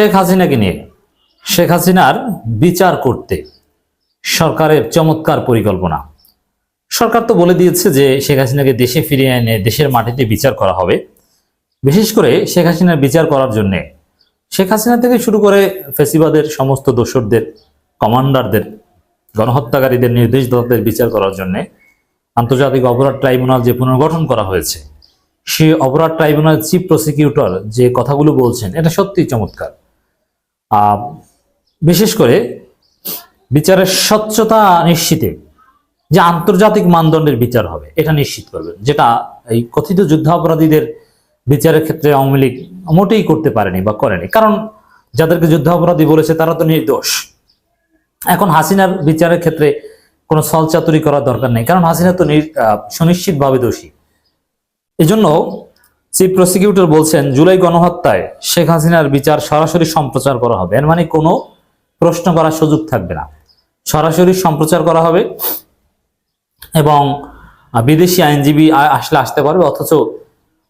শেখ হাসিনাকে নিয়ে। শেখ হাসিনার বিচার করতে সরকারের চমৎকার পরিকল্পনা। সরকার তো বলে দিয়েছে যে শেখ হাসিনাকে দেশে ফিরিয়ে এনে দেশের মাটিতে বিচার করা হবে। বিশেষ করে শেখ হাসিনার বিচার করার জন্য শেখ হাসিনা থেকে শুরু করে ফেসিবাদের সমস্ত দোসরদের কমান্ডারদের, গণহত্যাকারীদের নির্দেশদাতাদের বিচার করার জন্য আন্তর্জাতিক অপরাধ ট্রাইব্যুনাল যে পুনর্গঠন করা হয়েছে সে অপরাধ ট্রাইব্যুনাল চিফ প্রসিকিউটর যে কথাগুলো বলছেন, এটা সত্যিই চমৎকার। বিশেষ করে বিচারের স্বচ্ছতা নিশ্চিতে যে আন্তর্জাতিক মানদণ্ডের বিচার হবে, এটা নিশ্চিত করবেন। যেটা এই কথিত যুদ্ধাপরাধীদের বিচারের ক্ষেত্রে আওয়ামী লীগ মোটেই করতে পারেনি বা করেনি। কারণ যাদেরকে যুদ্ধাপরাধী বলেছে, তারা তো নির্দোষ। এখন হাসিনার বিচারের ক্ষেত্রে কোনো সলচাতুরি করার দরকার নেই। কারণ হাসিনা তো সুনিশ্চিতভাবে দোষী। এজন্য চিফ প্রসিকিউটর বলছেন, জুলাই গণহত্যায় শেখ হাসিনার বিচার সরাসরি সম্প্রচার করা হবে। এর মানে কোনো প্রশ্ন করার সুযোগ থাকবে না। সরাসরি সম্প্রচার করা হবে এবং বিদেশি আইনজীবী আসলে আসতে পারবে, অথচ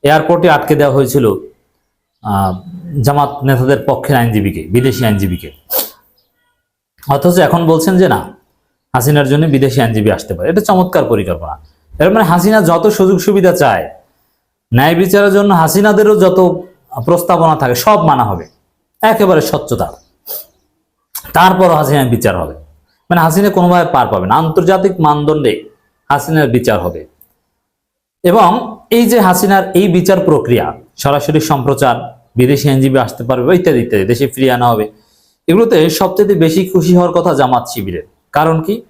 এয়ারপোর্টে আটকে দেওয়া হয়েছিল জামাত নেতাদের পক্ষের আইনজীবীকে, বিদেশি আইনজীবীকে। অথচ এখন বলছেন যে না, হাসিনার জন্য বিদেশি আইনজীবী আসতে পারে। এটা চমৎকার পরিকল্পনা। এর মানে হাসিনা যত সুযোগ সুবিধা চায় ন্যায় বিচারের জন্য হাসিনাদেরও যত প্রস্তাবনা থাকে, সব মানা হবে। একেবারে স্বচ্ছতা। তারপরও হাসিনার বিচার হবে। মানে হাসিনা কোনোভাবে পার পাবে না। আন্তর্জাতিক মানদণ্ডে হাসিনার বিচার হবে। এবং এই যে হাসিনার এই বিচার প্রক্রিয়া, সরাসরি সম্প্রচার, বিদেশি আইনজীবী আসতে পারবে ইত্যাদি ইত্যাদি, দেশে ফিরিয়ে আনা হবে, এগুলোতে সবচেয়ে বেশি খুশি হওয়ার কথা জামাত শিবিরের। কারণ কি?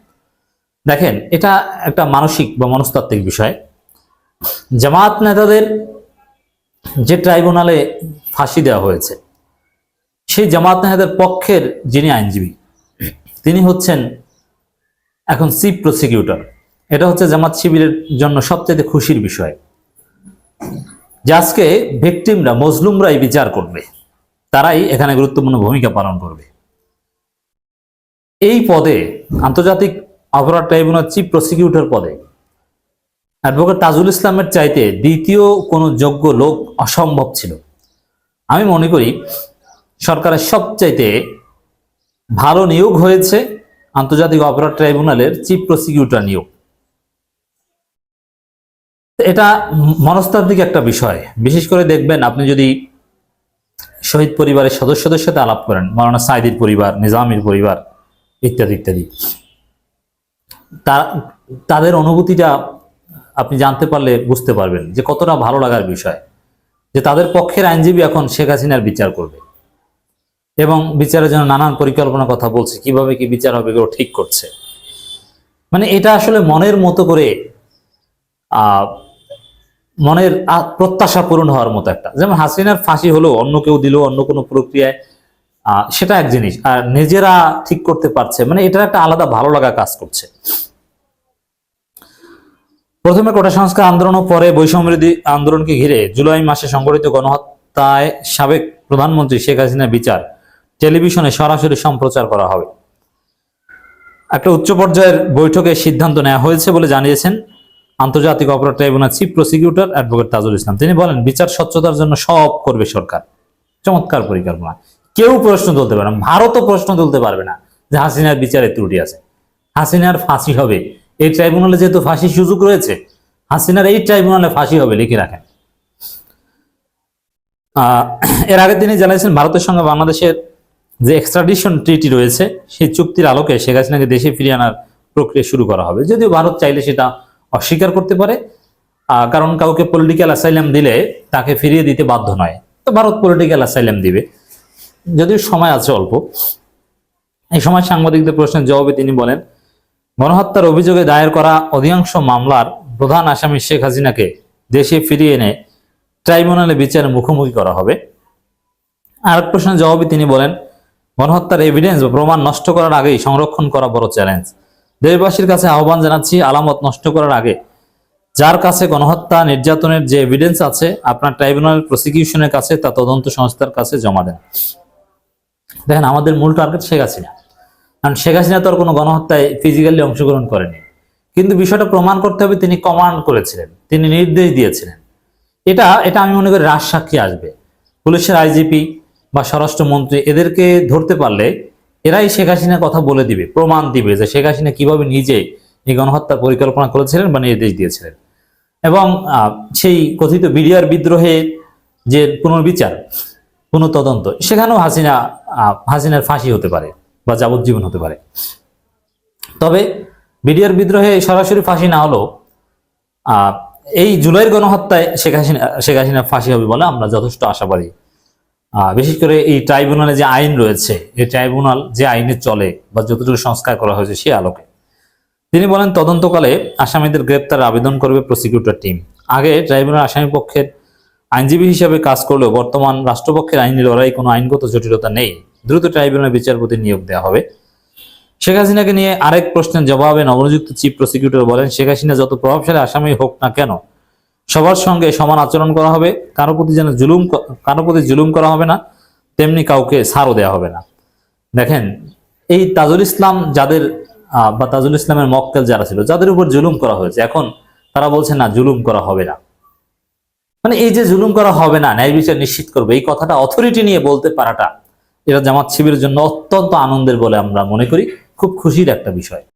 দেখেন, এটা একটা মানসিক বা মনস্তাত্ত্বিক বিষয়। জামাত নেতাদের যে ট্রাইব্যুনালে ফাঁসি দেওয়া হয়েছে, সেই জামাত নেতাদের পক্ষের যিনি আইনজীবী, তিনি হচ্ছেন এখন চিফ প্রসিকিউটর। এটা হচ্ছে জামাত শিবিরের জন্য সবচেয়ে খুশির বিষয়। যে আজকে ভিকটিমরা, মজলুমরাই বিচার করবে, তারাই এখানে গুরুত্বপূর্ণ ভূমিকা পালন করবে। এই পদে আন্তর্জাতিক অপরাধ ট্রাইব্যুনাল চিফ প্রসিকিউটর পদে অ্যাডভোকেট তাজুল ইসলামের চাইতে দ্বিতীয় কোনো যোগ্য লোক অসম্ভব ছিল। আমি মনে করি সরকারের সবচাইতে ভালো নিয়োগ হয়েছে আন্তর্জাতিক অপরাধ ট্রাইব্যুনালের চিফ প্রসিকিউটর নিয়োগ। এটা মনস্তাত্ত্বিক একটা বিষয়। বিশেষ করে দেখবেন আপনি যদি শহীদ পরিবারের সদস্যদের সাথে আলাপ করেন, মৌলানা সাইদির পরিবার, নিজামির পরিবার, ইত্যাদি ইত্যাদি তাদের অনুভূতিটা আপনি জানতে পারলে বুঝতে পারবেন যে কতটা ভালো লাগার বিষয়। যে তাদের পক্ষের আইনজীবী এখন শেখ হাসিনার বিচার করবে। এবং বিচারের জন্য নানান পরিকল্পনার কথা বলছে, কীভাবে কি বিচার হবে এগুলো ঠিক করছে। মানে এটা আসলে মনের মতো করে মনের প্রত্যাশা পূরণ হওয়ার মতো একটা। যেমন হাসিনার ফাঁসি হলো অন্য কেউ দিল, অন্য কোনো প্রক্রিয়ায় সেটা এক জিনিস। আর নিজেরা ঠিক করতে পারছে মানে এটা একটা আলাদা ভালো লাগা কাজ করছে। প্রথমে কোটা সংস্কার আন্দোলন ও পরে বৈষম্যবিরোধী আন্দোলনকে ঘিরে জুলাই মাসে সংগঠিত গণহত্যায় সাবেক প্রধানমন্ত্রী শেখ হাসিনার বিচার। টেলিভিশনে সরাসরি সম্প্রচার করা হবে। একটা উচ্চ পর্যায়ের বৈঠকে সিদ্ধান্ত নেওয়া হয়েছে বলে জানিয়েছেন আন্তর্জাতিক অপরাধ tribunal chief prosecutor advocate Tajul Islam. তিনি বলেন, বিচার স্বচ্ছতার জন্য সব করবে সরকার। চমৎকার পরিকল্পনা। কেউ প্রশ্ন তুলতে পারবে না। ভারতও প্রশ্ন তুলতে পারবে না যে হাসিনার বিচারে ত্রুটি আছে। হাসিনার ফাঁসি হবে। এই ট্রাইব্যুনালে যেহেতু ফাঁসির সুযোগ রয়েছে, হাসিনার এই ট্রাইব্যুনালে ফাঁসি হবে, লিখে রাখেন। এর আগে তিনি জানিয়েছেন ভারতের সঙ্গে বাংলাদেশের যে এক্সট্রাডিশন ট্রিটি রয়েছে, সেই চুক্তির আলোকে শেখ হাসিনাকে দেশে ফিরিয়ে আনার প্রক্রিয়া শুরু করা হবে। যদিও ভারত চাইলে সেটা অস্বীকার করতে পারে কারণ কাউকে পলিটিক্যাল অ্যাসাইলাম দিলে তাকে ফিরিয়ে দিতে বাধ্য নয়। তো ভারত পলিটিক্যাল অ্যাসাইলাম দিবে। যদিও সময় আছে অল্প। এই সময় সাংবাদিকদের প্রশ্নের জবাবে তিনি বলেন গণহত্যার অভিযোগে দায়ের করা অধিকাংশ মামলার প্রধান আসামি শেখ হাসিনাকে দেশে ফিরিয়ে এনে ট্রাইব্যুনালে বিচারের মুখোমুখি করা হবে। আরেক প্রশ্নের জবাবে তিনি বলেন, গণহত্যার এভিডেন্স বা প্রমাণ নষ্ট করার আগেই সংরক্ষণ করা বড় চ্যালেঞ্জ দেশবাসীর কাছে আহ্বান জানাচ্ছি, আলামত নষ্ট করার আগে। যার কাছে গণহত্যা নির্যাতনের যে এভিডেন্স আছে, আপনার ট্রাইব্যুনাল প্রসিকিউশনের কাছে তা তদন্ত সংস্থার কাছে জমা দেন। দেখেন, আমাদের মূল টার্গেট শেখ হাসিনা। কারণ শেখ হাসিনা তো আর কোনো গণহত্যায় ফিজিক্যালি অংশগ্রহণ করেনি। কিন্তু বিষয়টা প্রমাণ করতে হবে তিনি কমান্ড করেছিলেন, তিনি নির্দেশ দিয়েছিলেন। এটা এটা আমি মনে করি রাজসাক্ষী আসবে। পুলিশের আইজিপি বা স্বরাষ্ট্রমন্ত্রী এদেরকে ধরতে পারলে এরাই শেখ হাসিনা কথা বলে দিবে, প্রমাণ দিবে যে শেখ হাসিনা কীভাবে নিজে এই গণহত্যার পরিকল্পনা করেছিলেন বা নির্দেশ দিয়েছিলেন। এবং সেই কথিত বিডিআর বিদ্রোহে যে পুনর্বিচার, পুনঃতদন্ত, সেখানেও হাসিনা হাসিনার ফাঁসি হতে পারে। বা যাবজ্জীবন হতে পারে। তবে বিডিআর বিদ্রোহে সরাসরি ফাঁসি না হলেও এই জুলাইয়ের গণহত্যায় শেখ হাসিনা শেখ হাসিনা ফাঁসি হবে বলে আমরা যথেষ্ট আশাবাদী বিশেষ করে এই ট্রাইব্যুনালে যে আইন রয়েছে, এই ট্রাইব্যুনাল যে আইনে চলে বা যতটুকু সংস্কার করা হয়েছে সে আলোকে। তিনি বলেন, তদন্তকালে আসামিদের গ্রেপ্তার আবেদন করবে প্রসিকিউটর টিম আগে ট্রাইব্যুনাল আসামি পক্ষের আইনজীবী হিসেবে কাজ করলেও বর্তমান রাষ্ট্রপক্ষের আইনি লড়াই কোনো আইনগত জটিলতা নেই। দ্রুত ট্রাইব্যুনাল বিচারপতি নিয়োগ দেওয়া হবে। শেখ হাসিনাকে নিয়ে আরেক প্রশ্নের জবাবে নবনিযুক্ত চিফ প্রসিকিউটর বলেন, শেখ হাসিনা যত প্রভাবশালী আসামি হোক না কেন, সবার সঙ্গে সমান আচরণ করা হবে। কারও প্রতি যেন জুলুম কারও প্রতি জুলুম করা হবে না, তেমনি কাউকে ছাড়ও দেওয়া হবে না। দেখেন, এই তাজুল ইসলাম যাদের বা তাজুল ইসলামের মক্কেল যারা ছিল, যাদের উপর জুলুম করা হয়েছে, এখন তারা বলছে, না, জুলুম করা হবে না। মানে এই যে জুলুম করা হবে না, ন্যায় বিচার নিশ্চিত করবে, এই কথাটা অথরিটি নিয়ে বলতে পারাটা এটা জামাত শিবিরের জন্য অত্যন্ত আনন্দের বলে আমরা মনে করি। খুব খুশির একটা বিষয়।